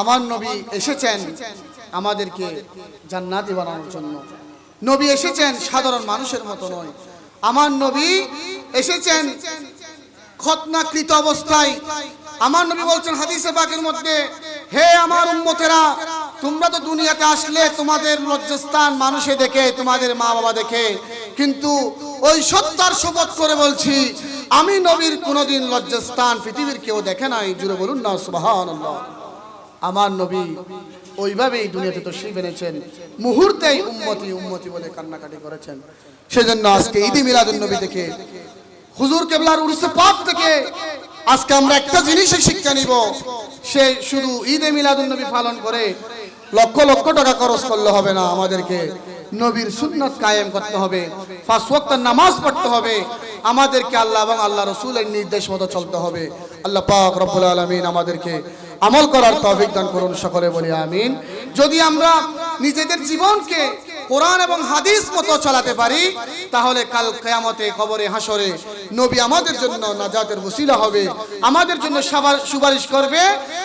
আমার নবী এসেছেন আমাদেরকে জান্নাতি বানানোর জন্য। নবী এসেছেন সাধারণ মানুষের মতো নয়। আমার নবী এসেছেন খতনাকৃত অবস্থায়। আমার নবী বলছেন হাদিসে পাকের মধ্যে, হে আমার উম্মতেরা, তোমরা তো দুনিয়াতে আসলে তোমাদের লজ্জাস্থান মানুষে দেখে, তোমাদের মা বাবা দেখে। কিন্তু ওই সত্যার শপথ করে বলছি, আমি নবীর কোনোদিন লজ্জাস্থান পৃথিবীর কেউ দেখে নাই। জুড়ে বলুন না, সুবহানাল্লাহ। আমার নবী ওইভাবেই দুনিয়াতে তো সেই এনেছেন, মুহূর্তেই উম্মতি উম্মতি বলে কান্নাকাটি করেছেন। সেজন্য আজকে ঈদে মিলাদুন নবী থেকে, হুজুর কেবলার উড়িষ্যা পাপ থেকে আজকে আমরা একটা জিনিসের শিক্ষা নিব, সে শুধু ঈদে মিলাদুন নবী পালন করে লক্ষ লক্ষ টাকা খরচ করলে হবে না, আমাদেরকে নবীর সুন্নত কায়েম করতে হবে পাঁচ ওয়াক্তের নামাজ পড়তে হবে, আমাদেরকে আল্লাহ এবং আল্লাহ রসুলের নির্দেশ মতো চলতে হবে। আল্লাহ পাক রব্বুল আলমিন আমাদেরকে আমল করার তৌফিক দান করুন সকলে বলি আমিন। যদি আমরা নিজেদের জীবনকে কোরআন এবং হাদিস মতো চালাতে পারি, তাহলে কাল কেয়ামতে কবরে হাসরে নবী আমাদের জন্য নাজাতের ওসিলা হবে। আমাদের জন্য সাবার- সুপারিশ করবে।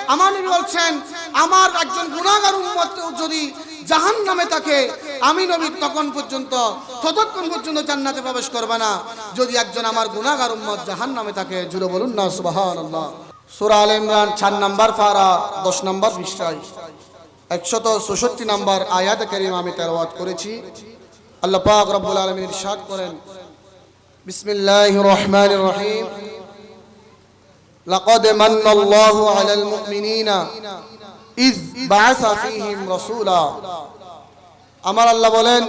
আমার বলছেন, আমার একজন গুণাগার উম্মত যদি জাহান নামে থাকে, আমি নবী তখন পর্যন্ত, ততক্ষণ পর্যন্ত জান্নাতে প্রবেশ করবে না। যদি একজন আমার গুণাগার উম্মত জাহান নামে থাকে, জুড়ে বলুন না, সুবহানাল্লাহ। সূরা আল ইমরান 4 নাম্বার 10 নাম্বার পৃষ্ঠায়। একশত চৌষট্টি নাম্বার আয়াত করিম আমি তেলাওয়াত করেছি। আল্লাহ পাক রব্বুল আলামিন ইরশাদ করেন, বিসমিল্লাহির রহমানির রহিম। লাকাদ মান্নাল্লাহু আলাল মুমিনিনা ইয বাআসা ফীহিম রাসূলা। আমার আল্লাহ বলেন,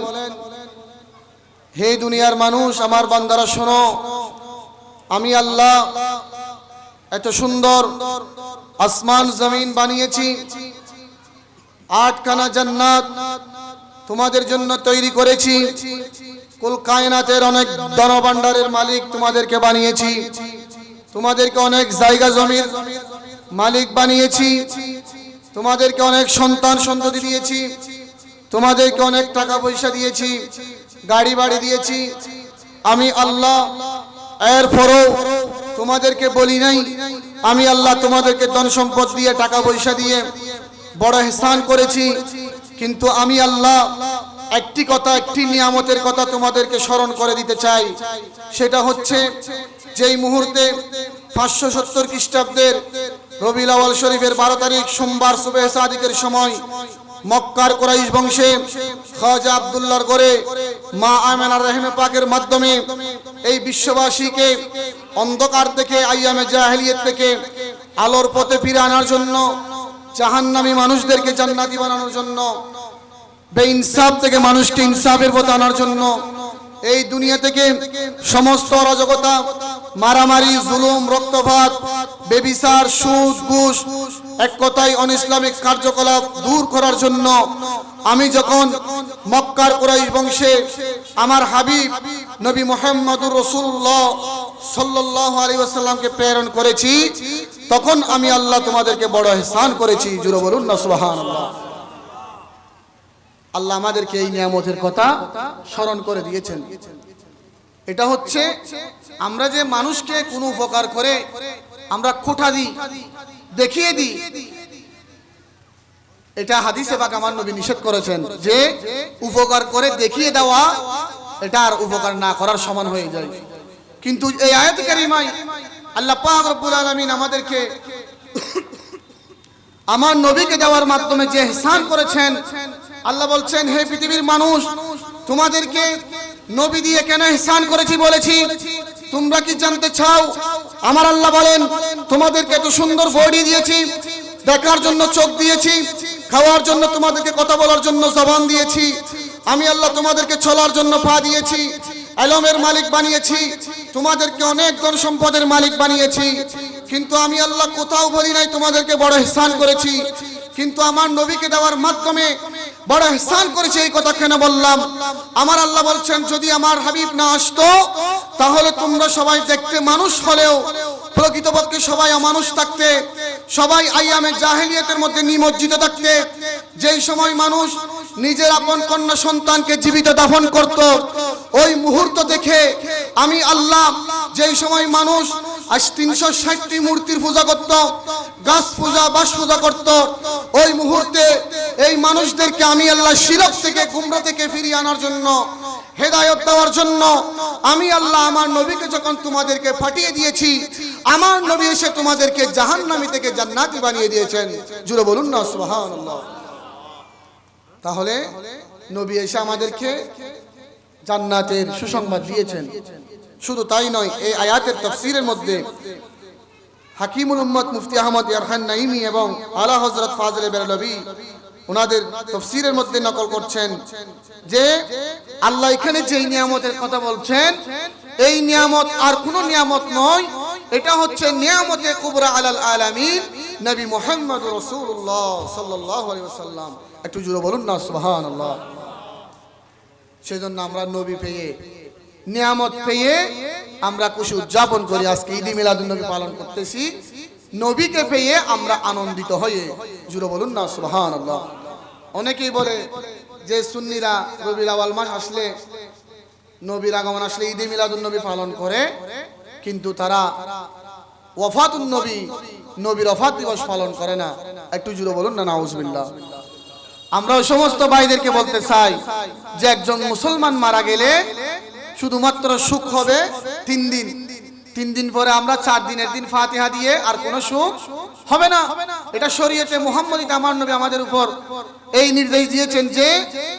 হে দুনিয়ার মানুষ, আমার বান্দারা শোনো, আমি আল্লাহ এত সুন্দর আসমান জমিন বানিয়েছি। আটখানা জান্নাত তোমাদের জন্য তৈরি করেছি। কুল কায়নাতের অনেক ধনভাণ্ডারের মালিক তোমাদেরকে বানিয়েছি। তোমাদেরকে অনেক জায়গা জমির মালিক বানিয়েছি। তোমাদেরকে অনেক সন্তান সন্ততি দিয়েছি। তোমাদেরকে অনেক টাকা পয়সা দিয়েছি। গাড়ি বাড়ি দিয়েছি। আমি আল্লাহ, এরপরও তোমাদেরকে বলি নাই, আমি আল্লাহ তোমাদেরকে ধন সম্পদ দিয়ে টাকা পয়সা দিয়ে বড় হেসান করেছি, কিন্তু আমি আল্লাহ একটি কথা, একটি নিয়ামতের কথা তোমাদেরকে স্মরণ করে দিতে চাই। সেটা হচ্ছে যেই মুহূর্তে পাঁচশো সত্তর খ্রিস্টাব্দের রবি আওয়াল শরীফের বারো তারিখ সোমবার সুবেহ সাদিকের সময় মক্কার কোরাইশ বংশে খাজা আব্দুল্লাহর গড়ে মা আমেনা রহিমে পাকের মাধ্যমে এই বিশ্ববাসীকে অন্ধকার থেকে আইয়ামে জাহেলিয়ত থেকে আলোর পথে ফিরে আনার জন্য, জাহান্নামী মানুষদেরকে জান্নাতি বানানোর জন্য, বেইনসাফ থেকে মানুষকে ইনসাফের পথে আনার জন্য এই দুনিয়া থেকে সমস্ত অরাজকতা, মারামারি, জুলুম, রক্তপাত বেবিসার সুদ, ঘুষ এক কথায় অন ইসলামিক কার্যকলাপ দূর করার জন্য আমি যখন মক্কার কুরাইশ বংশে আমার হাবিব নবী মোহাম্মদুর রসুল্লাহ সাল্লাহ আলী আসাল্লামকে প্রেরণ করেছি, তখন আমি আল্লাহ তোমাদেরকে বড় হেসান করেছি। জুড়ে বলুন না আল্লাহ আমাদেরকে এই নিয়ামতের কথা স্মরণ করে দিয়েছেন। এটা হচ্ছে আমরা যে মানুষকে কোনো উপকার করে, আমরা খোটা দিই, দেখিয়ে দিই। এটা হাদিসে পাক আমার নবী নিষেধ করেছেন যে উপকার করে দেখিয়ে দেওয়া, এটা আর উপকার না করার সমান হয়ে যায়। কিন্তু এই আয়াত কারিমাই আল্লাহ পাক রব্বুল আলামিন আমাদেরকে, আমার নবীকে দেওয়ার মাধ্যমে যে হেসান করেছেন আল্লাহ বলছেন, হে পৃথিবীর মানুষ, তোমাদেরকে নবী দিয়ে কেন হেসান করেছি বলেছি? তোমরা কি জানতে চাও? আমার আল্লাহ বলেন, তোমাদেরকে এত সুন্দর বডি দিয়েছি, দেখার জন্য চোখ দিয়েছি, খাওয়ার জন্য তোমাদেরকে কথা বলার জন্য জবান দিয়েছি, আমি আল্লাহ তোমাদেরকে চলার জন্য পা দিয়েছি, আলমের মালিক বানিয়েছি, তোমাদেরকে অনেক ধন সম্পদের মালিক বানিয়েছি, কিন্তু আমি আল্লাহ কোথাও বলি নাই তোমাদেরকে বড় হেসান করেছি, কিন্তু আমার নবীকে দেওয়ার মাধ্যমে বড় এহসান করেছে এই কথা কেন বললাম? আমার আল্লাহ বলছেন, যদি আমার হাবিব না আসতো, তাহলে তোমরা সবাই দেখতে মানুষ হলেও, প্রকৃতপক্ষে সবাই অমানুষ থাকতে, সবাই আইয়ামে জাহেলিয়াতের মধ্যে নিমজ্জিত থাকতে, যেই সময় মানুষ নিজের আপন কন্যা সন্তানকে জীবিত দাফন করত। ওই মুহূর্ত দেখে আমি আল্লাহ যেই সময় মানুষ আজ তিনশো ষাটটি মূর্তির পূজা করত, গাছ পূজা বাস পূজা করত, ওই মুহূর্তে এই মানুষদেরকে আমি আল্লাহ শিরক থেকে, গুমরা থেকে ফিরিয়ে আনার জন্য, হেদায়ত দেওয়ার জন্য আমি আল্লাহ আমার নবীকে যখন তোমাদেরকে ফাটিয়ে দিয়েছি, আমার নবী এসে তোমাদেরকে জাহান্নামী থেকে জান্নাতি বানিয়ে দিয়েছেন। জুড়ে বলুন না, সুবহানাল্লাহ। তাহলে নবী এসে আমাদেরকে জান্নাতের সুসংবাদ দিয়েছেন। শুধু তাই নয়, এই আয়াতের তফসিরের মধ্যে হাকিমুল উম্মত মুফতি আহমদ ইয়ারখান নাইমি এবং আলা হজরত ফাজলে বেরলবি ওনাদের তফসিরের মধ্যে নকল করছেন যে আল্লাহ এখানে যেই নিয়ামতের কথা বলছেন, এই নিয়ামত আর কোন নিয়ামত নয়, এটা হচ্ছে নিয়ামতে কুবরা আলাল আলামিন নবী মুহাম্মদ রাসূলুল্লাহ সাল্লাল্লাহু আলাইহি ওয়াসাল্লাম। একটু জোরে বলুন না, সুবহানাল্লাহ। সেজন্য আমরা নবী পেয়ে, নিয়ামত পেয়ে আমরা খুশি উদযাপন করি। আজকে ঈদ মিলাদুন নবী পালন করতেছি। নবীকে পেয়ে আমরা আনন্দিত হয়ে জুড়ে বলুন না আল্লাহ অনেকেই বলে যে সুন্নিরা রবির আওয়াল মাস আসলে নবীর আগমন আসলে ঈদ মিলাদুন নবী পালন করে, কিন্তু তারা ওয়াফাতুন নবী, নবীর ওফাত দিবস পালন করে না। একটু জুড়ে বলুন না, নাউজবিল্লাহ। আমরা ওই সমস্ত ভাইদেরকে বলতে চাই যে একজন মুসলমান মারা গেলে শুধুমাত্র সুখ হবে তিন দিন। তিন দিন পরে আমরা চার দিনের দিন ফাতিহা দিয়ে আর কোনো সুখ হবে না। এটা শরীয়তে মুহাম্মদ আমার নবী আমাদের উপর এই নির্দেশ দিয়েছেন যে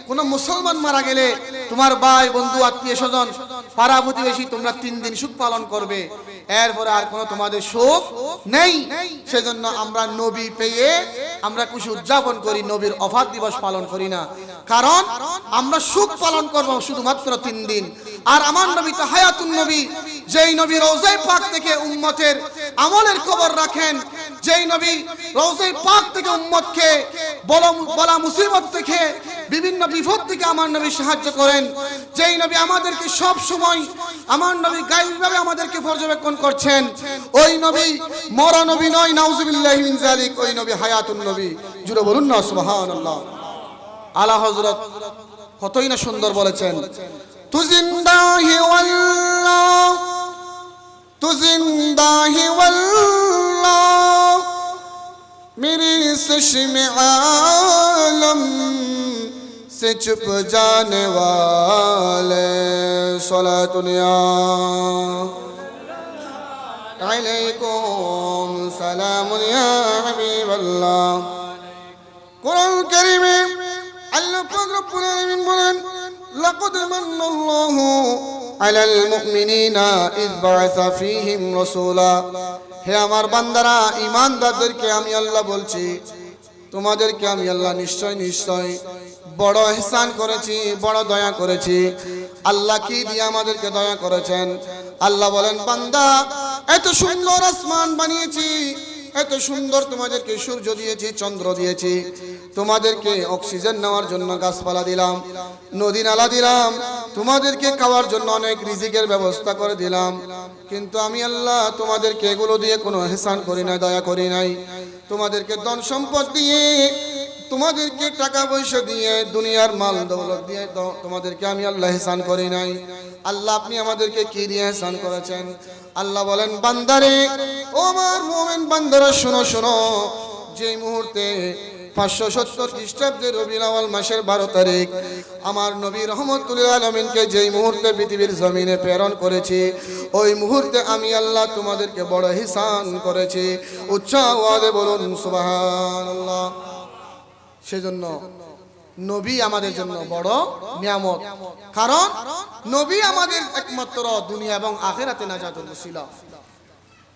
কোন মুসলমান মারা গেলে তোমার ভাই, বন্ধু আত্মীয় স্বজন পাড়া প্রতিবেশী তোমরা তিন দিন সুখ পালন করবে। এরপরে আর কোনো তোমাদের সুখ নেই। সেজন্য আমরা নবী পেয়ে আমরা খুশি উদযাপন করি, নবীর অফাত দিবস পালন করি না। কারণ আমরা সুখ পালন করব শুধুমাত্র তিন দিন। আর আমার নবী তো হায়াতুন নবী, যেই নবী রোজাই পাক থেকে উম্মতের আমলের খবর রাখেন, যেই নবী রোজাই পাক থেকে উম্মতকে বলা মুসিবত থেকে বিভিন্ন বিপদ থেকে আমার নবী সাহায্য করেন, যেই নবী আমাদেরকে সব সময় আমার নবী গাইবভাবে আমাদেরকে পর্যবেক্ষণ করছেন। ওই নবী মরা নবী নয়, নাউজুবিল্লাহি মিন জালিক ওই নবী হায়াতুন নবী। জুড়ে বলুন না, সুবহানাল্লাহ। আলা হযরত, কতই না সুন্দর বলেছেন। তু জিন্দা হি ওয়াল্লাহ তু জিন্দা হি ওয়াল্লাহ মেরে সশমে আলম سے چھپ جانے والے صلاة دنیا علیکم سلام یا حبیب اللہ قرآن کریم اللہ پاک رب العالمین بولن لقد من اللہ على المؤمنین اذ بعث فیہم رسولا হে আমার বান্দারা ইমানদারদেরকে আমি আল্লাহ বলছি তোমাদেরকে আমি আল্লাহ নিশ্চয় নিশ্চয় বড় ইহসান করেছি, বড় দয়া করেছি। আল্লাহ কি দিয়ে আমাদেরকে দয়া করেছেন? আল্লাহ বলেন, বান্দা, এত সুন্দর আসমান বানিয়েছি, এত সুন্দর তোমাদেরকে সূর্য দিয়েছি, চন্দ্র দিয়েছি। তোমাদেরকে অক্সিজেন নেওয়ার জন্য গাছপালা দিলাম, নদী নালা দিলাম, তোমাদেরকে খাওয়ার জন্য অনেক রিজিকের ব্যবস্থা করে দিলাম। কিন্তু আমি আল্লাহ তোমাদেরকে এগুলো দিয়ে কোনো হেসান করি নাই, দয়া করি নাই। তোমাদেরকে ধন সম্পদ দিয়ে তোমাদেরকে টাকা পয়সা দিয়ে দুনিয়ার মাল দৌলত দিয়ে তোমাদেরকে আমি আল্লাহ হেসান করি নাই। আল্লাহ আপনি আমাদেরকে কি দিয়ে হেসান করেছেন? আল্লাহ বলেন, বান্দারে, ও আমার মোমেন বান্দারা, শোনো শোনো। যে মুহূর্তে পাঁচশো সত্তর খ্রিস্টাব্দের রবিউল আওয়াল মাসের বারো তারিখ, আমার নবী রহমতুল্লাহ আলমিনকে যেই মুহূর্তে পৃথিবীর জমিনে প্রেরণ করেছি, ওই মুহূর্তে আমি আল্লাহ তোমাদেরকে বড় হিসান করেছি। উচ্চ বলুন আল্লাহ সেজন্য নবী আমাদের জন্য বড় নিয়ামত। কারণ নবী আমাদের একমাত্র দুনিয়া এবং আখেরাতে নাজাতুল ছিল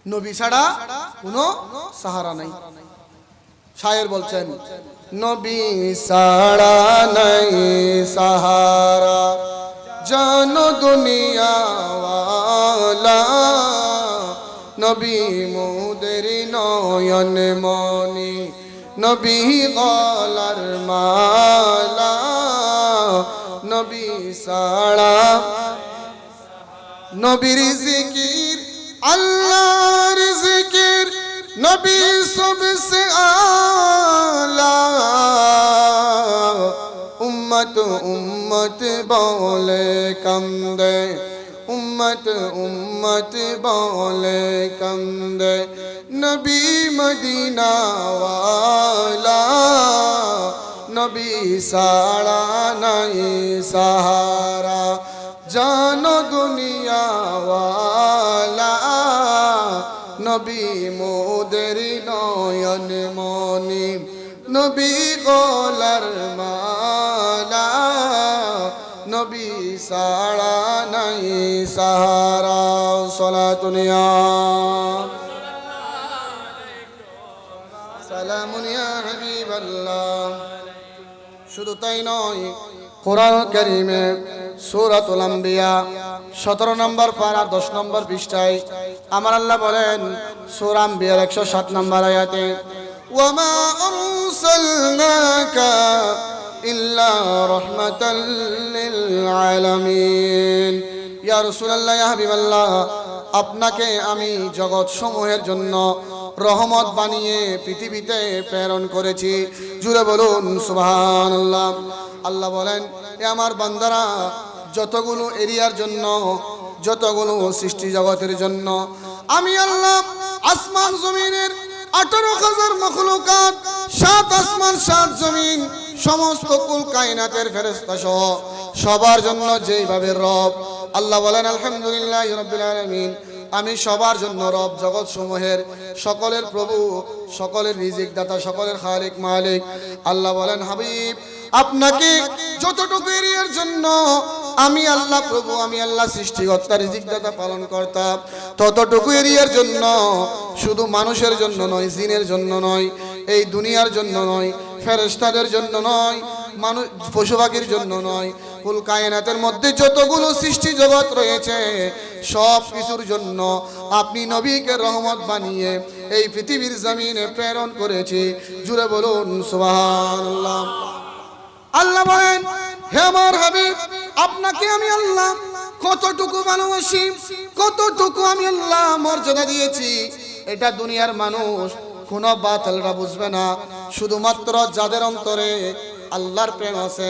নবী ছাড়া কোনো সাহারা নাই। শায়ের বলছেন, নবী সাড়া নাই সাহারা। জানো দুনিয়াওয়ালা, নবী মোদের নয়ন মনি নবী গলার মালা, নবী সাড়া নবীর জিকির, আল্লাহর জিকির, নবী সবসে আলা। উম্মত উম্মত বলে কান্দে, উম্মত উম্মত বলে কন্দে। নবী মদিনাওয়ালা, নবী সাড়া নাই সাহারা জানো দুনিয়াওয়ালা নবী মোদের নয়ন মনি, নবী গোলার মালা, নবী সাড়া নাই সাহারা সলাতুনিয়া সালামুনিয়া শুধু তাই নয়, কোরআন কারিমে সূরাতুল আম্বিয়া সতেরো নম্বর পারা দশ নম্বর পৃষ্ঠায় আমার আল্লাহ বলেন, সূরা আম্বিয়ার একশো সাত নম্বর আয়াতে, ওয়ামা হাবিবাল্লাহ আপনাকে আমি জগৎ সমূহের জন্য রহমত বানিয়ে পৃথিবীতে প্রেরণ করেছি। জুড়ে বলুন, সুবহানাল্লাহ। আল্লাহ বলেন, এ আমার বান্দারা, যতগুলো এরিয়ার জন্য, যতগুলো সৃষ্টি জগতের জন্য, আমি আল্লাহ আসমান জমিনের আঠারো হাজার মখলুকাত, সাত আসমান, সাত জমিন সমস্ত কুল কায়নাতের ফেরেস্তা সহ সবার জন্য যেইভাবে রব, আল্লাহ বলেন, আলহামদুলিল্লাহ আলামিন। আমি সবার জন্য রব জগৎ সমূহের সকলের প্রভু, সকলের রিজিক দাতা সকলের খালিক মালিক। আল্লাহ বলেন, হাবিব, আপনাকে যতটুকু এরিয়ার জন্য আমি আল্লাহ প্রভু, আমি আল্লাহ সৃষ্টিকর্তা রিজিক দাতা পালন করতাম ততটুকু এরিয়ার জন্য শুধু মানুষের জন্য নয়, জিনের জন্য নয়, এই দুনিয়ার জন্য নয় ফেরেশতাদের জন্য নয়, মানুষ পশু পাখির জন্য নয়। কুল কায়নাতের মধ্যে যতগুলো সৃষ্টি জগৎ রয়েছে, সব কিছুর জন্য আপনি নবীকে রহমত বানিয়ে এই পৃথিবীর জমিনে প্রেরণ করেছি। জুড়ে বলুন, সুবহানাল্লাহ। আল্লাহ বলেন, হে আমার হাবিব, আপনাকে আমি আল্লাহ কতটুকু ভালোবাসি, কতটুকু আমি আল্লাহ মর্যাদা দিয়েছি। এটা দুনিয়ার মানুষ কোনো বাতিলরা বুঝবে না। শুধুমাত্র যাদের অন্তরে আল্লাহর প্রেম আছে,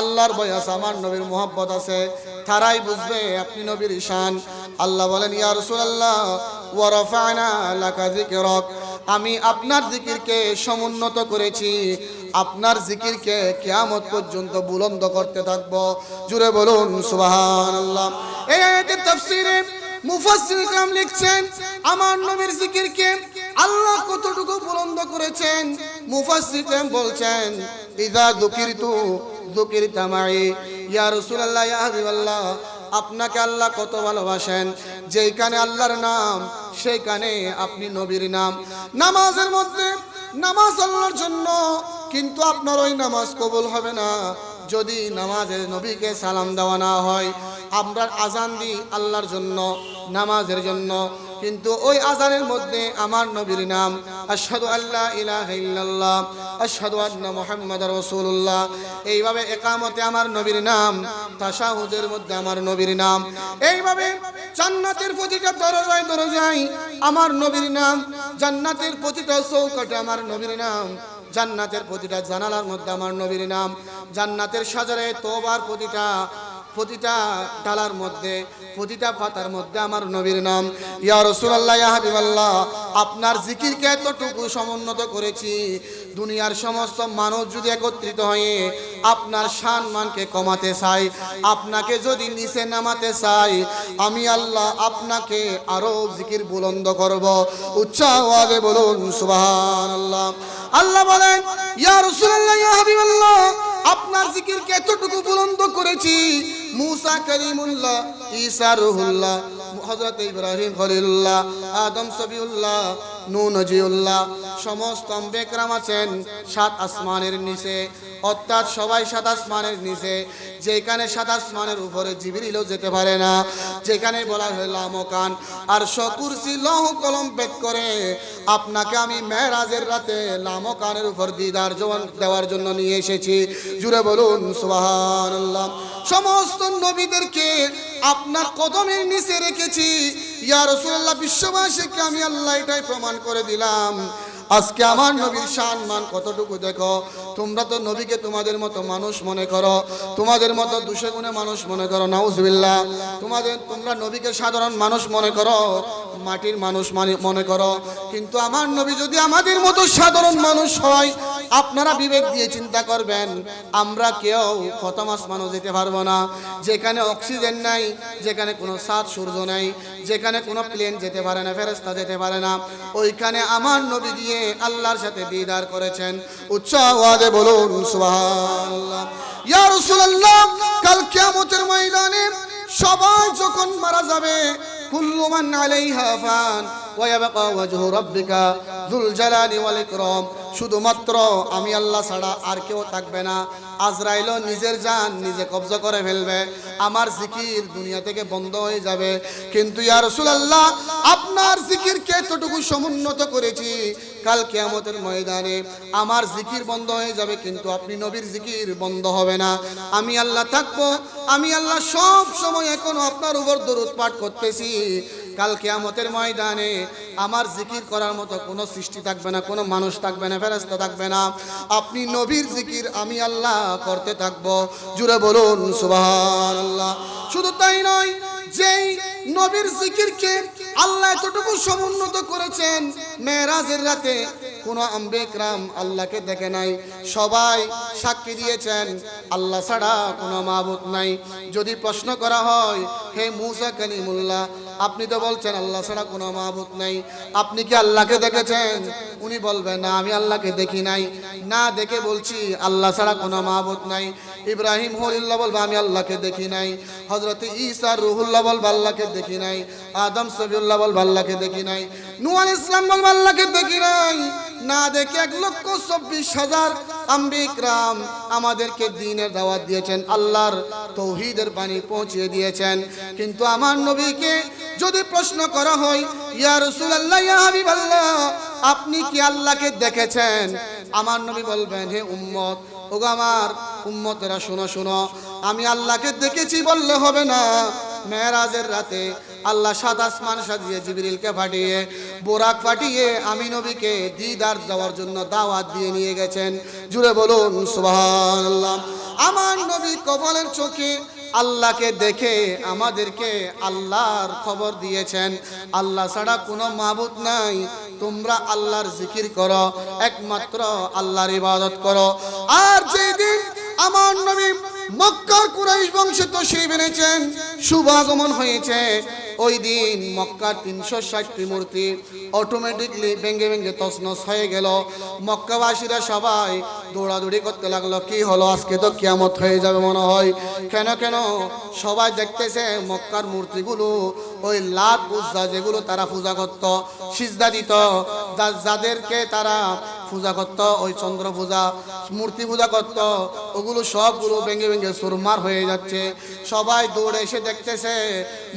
আল্লাহর বয় আছে, আমার নবীর মোহাব্বত আছে, তারাই বুঝবে আপনি নবীর ঈশান আল্লাহ বলেন, ইয়া রাসূলুল্লাহ, ওয়া লাকা যিকরাক। আমি আপনার জিকিরকে সমুন্নত করেছি। আপনার জিকিরকে কিয়ামত পর্যন্ত বুলন্দ করতে থাকব। জুড়ে বলুন, সুবহানাল্লাহ। এই আয়াতের মুফাসসির লিখছেন, আমার নবীর জিকিরকে আল্লাহ কতটুকু বুলন্দ করেছেন? মুফাসসির ইকরাম বলছেন, ইদা যুকিরতু যুকিরতা মাই ইয়া রাসূলুল্লাহ, ইয়া হাবিবাল্লাহ, আপনাকে আল্লাহ কত ভালোবাসেন? যেইখানে আল্লাহর নাম, সেইখানে আপনি নবীর নাম। নামাজের মধ্যে নামাজ আল্লাহর জন্য, কিন্তু আপনার ওই নামাজ কবুল হবে না। যদি নামাজের নবীকে সালাম দেওয়া না হয়, আমরা আজান দিই আল্লাহর জন্য, নামাজের জন্য। কিন্তু ওই আজানের মধ্যে আমার নবীর নাম, আশহাদু আল্লাহ ইলাহা ইল্লাল্লাহ, আশহাদু আন্না মুহাম্মাদার রাসূলুল্লাহ। এইভাবে একামতে আমার নবীর নাম, তাশাহুদের মধ্যে আমার নবীর নাম। এইভাবে জান্নাতের প্রতিটা দরজায় দরজায় আমার নবীর নাম, জান্নাতের প্রতিটা চৌকাটে আমার নবীর নাম, জান্নাতের প্রতিটা জানালার মধ্যে আমার নবীর নাম, জান্নাতের সাজারে তোবার প্রতিটা প্রতিটা ডালার মধ্যে, প্রতিটা পাতার মধ্যে আমার নবীর নাম। ইয়া রাসূলুল্লাহ, ইয়া হাবিবাল্লাহ, আপনার জিকিরকে এতটুকু সমুন্নত করেছি, দুনিয়ার সমস্ত মানুষ যদি একত্রিত হয়ে আপনার সম্মানকে কমাতে চাই আপনাকে যদি নিচে নামাতে চাই আমি আল্লাহ আপনাকে আরও জিকির বুলন্দ করব। উচ্চ আওয়াজে বলুন, সুবহানাল্লাহ। আল্লাহ আল্লাহ বলেন, ইয়া রাসূলুল্লাহ, ইয়া হাবিবাল্লাহ আপনার জিকিরকে এতটুকু বুলন্দ করেছি। মুসা করিমুল্লাহ, ঈসা রুহুল্লাহ, হযরত ইব্রাহিম খলিলুল্লাহ, আদম সবিউল্লাহ নূহ নজিউল্লাহ সমস্ত আম্বেকরাম আছেন, সাত আসমানের নিচে। অর্থাৎ সবাই সাত আসমানের নিচে। যেখানে সাত আসমানের উপরে জিবরিলও যেতে পারে না। যেখানে বলা হয় লামকান। আর শকুরসি লৌহ কলম বেক করে আপনাকে আমি মেরাজের রাতে লামকানের উপর দিদার জবান দেওয়ার জন্য নিয়ে এসেছি। জুড়ে বলুন, সুবহানাল্লাহ। সমস্ত নবীদেরকে আপনার কদমের নিচে রেখেছি। ইয়া রাসূলুল্লাহ, বিশ্ববাসীকে আমি আল্লাহ এটাই প্রমাণ করে দিলাম। আজকে আমার নবীর শান মান কতটুকু দেখো? তোমরা তো নবীকে তোমাদের মতো মানুষ মনে করো। তোমাদের মতো দুশো গুণে মানুষ মনে করো। নাউজবিল্লাহ। তোমাদের, তোমরা নবীকে সাধারণ মানুষ মনে করো। মাটির মানুষ মানে- মনে করো। কিন্তু আমার নবী যদি আমাদের মতো সাধারণ মানুষ হয় আপনারা বিবেক দিয়ে চিন্তা করবেন, আমরা কেউ প্রথম আসমানও যেতে পারব না। যেখানে অক্সিজেন নাই, যেখানে কোনো সাত সূর্য নাই, যেখানে কোনো প্লেন যেতে পারে না ফেরেস্তা যেতে পারে না, ওইখানে আমার নবী গিয়ে আল্লাহর সাথে দিদার করেছেন। উচ্চ আওয়াজে বলুন, সুবহানাল্লাহ। ইয়া ময়দানে সবাই যখন মারা যাবে, কুল্লু মান আলাইহা ফান ওয়া ইয়াবকা ওয়াজহু রাব্বিকা শুধুমাত্র আমি আল্লাহ ছাড়া আর কেউ থাকবে না। আজরাইলও নিজের জান নিজে কবজা করে ফেলবে। আমার জিকির দুনিয়া থেকে বন্ধ হয়ে যাবে। কিন্তু ইয়া রাসূলুল্লাহ, আপনার জিকিরকে এতটুকু সমুন্নত করেছি কাল কিয়ামতের ময়দানে আমার জিকির বন্ধ হয়ে যাবে, কিন্তু আপনি নবীর জিকির বন্ধ হবে না। আমি আল্লাহ থাকব, আমি আল্লাহ সব সময় এখনও আপনার উপর দরুদ পাঠ করতেছি। কাল কিয়ামতের ময়দানে আমার জিকির করার মতো কোনো সৃষ্টি থাকবে না, কোনো মানুষ থাকবে না ফেরেস্তা থাকবে না। আপনি নবীর জিকির আমি আল্লাহ করতে থাকব। জুড়ে বলুন সুবাহ আল্লাহ শুধু তাই নয়, যেই নবীর জিকিরকে আল্লাহ এতটুকু সমুন্নত করেছেন। মেয়েরাজের রাতে কোন আম্বেকরাম আল্লাহকে দেখে নাই। সবাই সাক্ষী দিয়েছেন, আল্লাহ ছাড়া কোনো মাহবুত নাই। যদি প্রশ্ন করা হয়, হে মুসা কালিমুল্লাহ আপনি তো বলছেন, আল্লাহ ছাড়া কোনো মাহবুদ নাই। আপনি কি আল্লাহকে দেখেছেন? উনি বলবেন, না, আমি আল্লাহকে দেখি নাই। না দেখে বলছি, আল্লাহ ছাড়া কোনো মাহবুদ নাই। ইব্রাহিম হলিল্লাহ বলবে, আমি আল্লাহকে দেখি নাই। হজরত ঈসা রুহুল্লাহ বলবে, আল্লাহকে দেখি নাই। আদম সবিউল্লাহ বলবে, আল্লাহকে দেখি নাই। নুয়াল ইসলাম বলবে, আল্লাহকে দেখি নাই। না দেখে এক লক্ষ চব্বিশ হাজার আম্বিকরাম আমাদেরকে দিনের দাওয়াত দিয়েছেন, আল্লাহর তৌহিদের বাণী পৌঁছিয়ে দিয়েছেন। কিন্তু আমার নবীকে যদি প্রশ্ন করা হয়, ইয়া রাসূলুল্লাহ, ইয়া আপনি কি আল্লাহকে দেখেছেন? আমার নবী বলবেন, হে উম্মত, ওগো আমার উম্মতেরা, শোনো শোনো, আমি আল্লাহকে দেখেছি বললে হবে না। মেয়েরাজের রাতে আল্লাহ সাত আসমান সাজিয়ে জিবরিলকে পাঠিয়ে বোরাক পাঠিয়ে আমি নবীকে দিদার দেওয়ার জন্য দাওয়াত দিয়ে নিয়ে গেছেন। জুড়ে বলুন, সুবহানাল্লাহ। আমার নবী কপালের চোখে আল্লাহকে দেখে আমাদেরকে আল্লাহর খবর দিয়েছেন। আল্লাহ ছাড়া কোনো মাবুদ নাই। তোমরা আল্লাহর জিকির করো, একমাত্র আল্লাহর ইবাদত করো। আর যেই দিন আমার নবী মক্কার কুরাইশ বংশে তো সেই বেড়েছেন শুভাগমন হয়েছে ওই দিন মক্কার তিনশো ষাটটি মূর্তি অটোমেটিকলি ভেঙ্গে ভেঙ্গে তছনছ হয়ে গেল। মক্কাবাসীরা সবাই দৌড়াদৌড়ি করতে লাগল, কি হলো? আজকে তো কিয়ামত হয়ে যাবে মনে হয়। কেন কেন? সবাই দেখতেছে মক্কার মূর্তিগুলো, ওই লাত উজ্জা যেগুলো তারা পূজা করত, সিজদা দিত। যাদেরকে তারা পূজা করত, ওই চন্দ্র পূজা, মূর্তি পূজা করত, ওগুলো সবগুলো ভেঙে ভেঙে সুরমার হয়ে যাচ্ছে। সবাই দৌড়ে এসে দেখতেছে,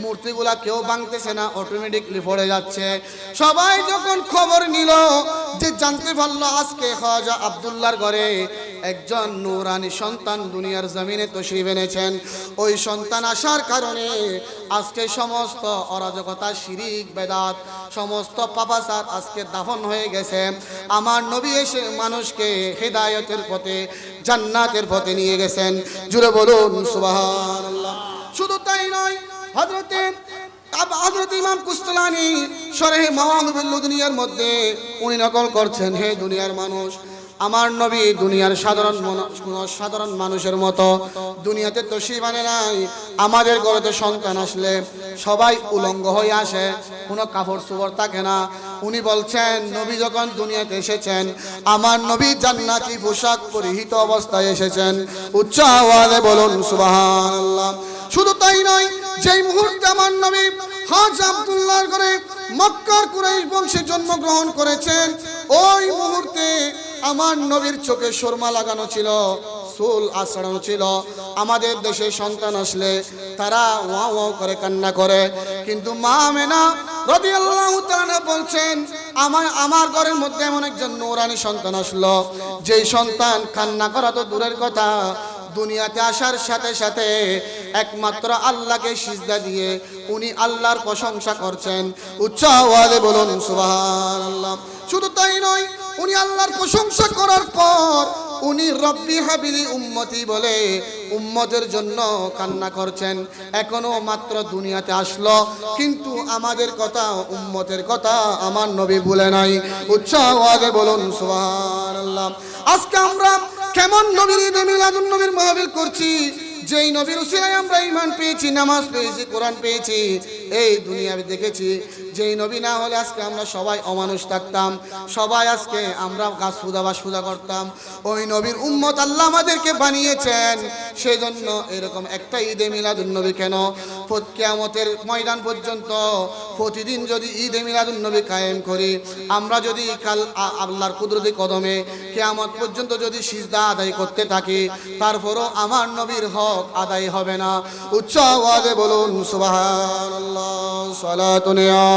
মূর্তিগুলা কেউ ভাঙতেছে না অটোমেটিকলি পড়ে যাচ্ছে। সবাই যখন খবর নিল যে জানতে পারল আজকে খাজা আব্দুল্লাহর ঘরে, একজন নূরানি সন্তান দুনিয়ার জমিনে তশরিফ এনেছেন। ওই সন্তান আসার কারণে আজকে সমস্ত অরাজকতা, শিরিক, বেদাত, সমস্ত পাপাসার আজকে দাফন হয়ে গেছে। আমার নবী এসে মানুষকে হেদায়তের পথে, জান্নাতের পথে নিয়ে গেছেন। জুড়ে বলুন, সুবহানাল্লাহ। শুধু তাই নয়, হযরতে কুস্তলানি শরহে মাওয়াহিবুল দুনিয়ার মধ্যে উনি নকল করছেন, হে দুনিয়ার মানুষ। আমার নবী দুনিয়ার সাধারণ সাধারণ মানুষের মতো। দুনিয়াতে তো সে মানে নাই। আমাদের ঘরেতে সন্তান আসলে সবাই উলঙ্গ হয়ে আসে, কোনো কাপড় চোপড় থাকে না। উনি বলছেন, নবী যখন দুনিয়াতে এসেছেন, আমার নবী জান্নাতি পোশাক পরিহিত অবস্থায় এসেছেন। উচ্চ আওয়াজে বলুন, সুবহানাল্লাহ। শুধু তাই নয়, যেই মুহূর্তে আমার নবী হাজ আব্দুল্লাহর ঘরে মক্কার কুরাইশ বংশে জন্মগ্রহণ করেছেন। ওই মুহূর্তে আমার নবীর চোখে শর্মা লাগানো ছিল চুল আছড়ানো ছিল। আমাদের দেশে সন্তান আসলে তারা ওয়া ওয়া করে কান্না করে। কিন্তু মা মেনা রাদিয়াল্লাহু তাআলা বলছেন, আমার আমার ঘরের মধ্যে এমন একজন নূরানি সন্তান আসলো। যেই সন্তান কান্না করা তো দূরের কথা দুনিয়াতে আসার সাথে সাথে একমাত্র আল্লাহকে সিজদা দিয়ে উনি আল্লাহর প্রশংসা করছেন। উচ্চ আওয়াজে বলুন, সুবহানাল্লাহ। শুধু তাই নয়, উনি আল্লাহর প্রশংসা করার পর উনি রব্বি হাবিলি উম্মতি বলে উম্মতের জন্য কান্না করছেন। এখনও মাত্র দুনিয়াতে আসলো, কিন্তু আমাদের কথা, উম্মতের কথা আমার নবী বলে নাই। উৎসাহ আগে বলুন, সুবহানাল্লাহ। আজকে আমরা কেমন নবীর ঈদে মিলাদুন নবীর মাহফিল করছি? যেই নবীর উসিলায় আমরা ইমান পেয়েছি, নামাজ পেয়েছি, কোরআন পেয়েছি, এই দুনিয়া আমি দেখেছি যেই নবী না হলে আজকে আমরা সবাই অমানুষ থাকতাম। সবাই আজকে আমরা গাছ সুদা বা সুদা করতাম। ওই নবীর উম্মত আল্লাহ আমাদেরকে বানিয়েছেন। সেই জন্য এরকম একটা ঈদে মিলাদুন নবী কেন কেয়ামতের ময়দান পর্যন্ত প্রতিদিন যদি ঈদে মিলাদুন নবী কায়েম করি, আমরা যদি কাল আল্লাহর কুদরতি কদমে কেয়ামত পর্যন্ত যদি সিজদা আদায় করতে থাকি, তারপরও আমার নবীর হক আদায় হবে না। উচ্চ আওয়াজে বলুন, সুবহানাল্লাহ, সালাতুন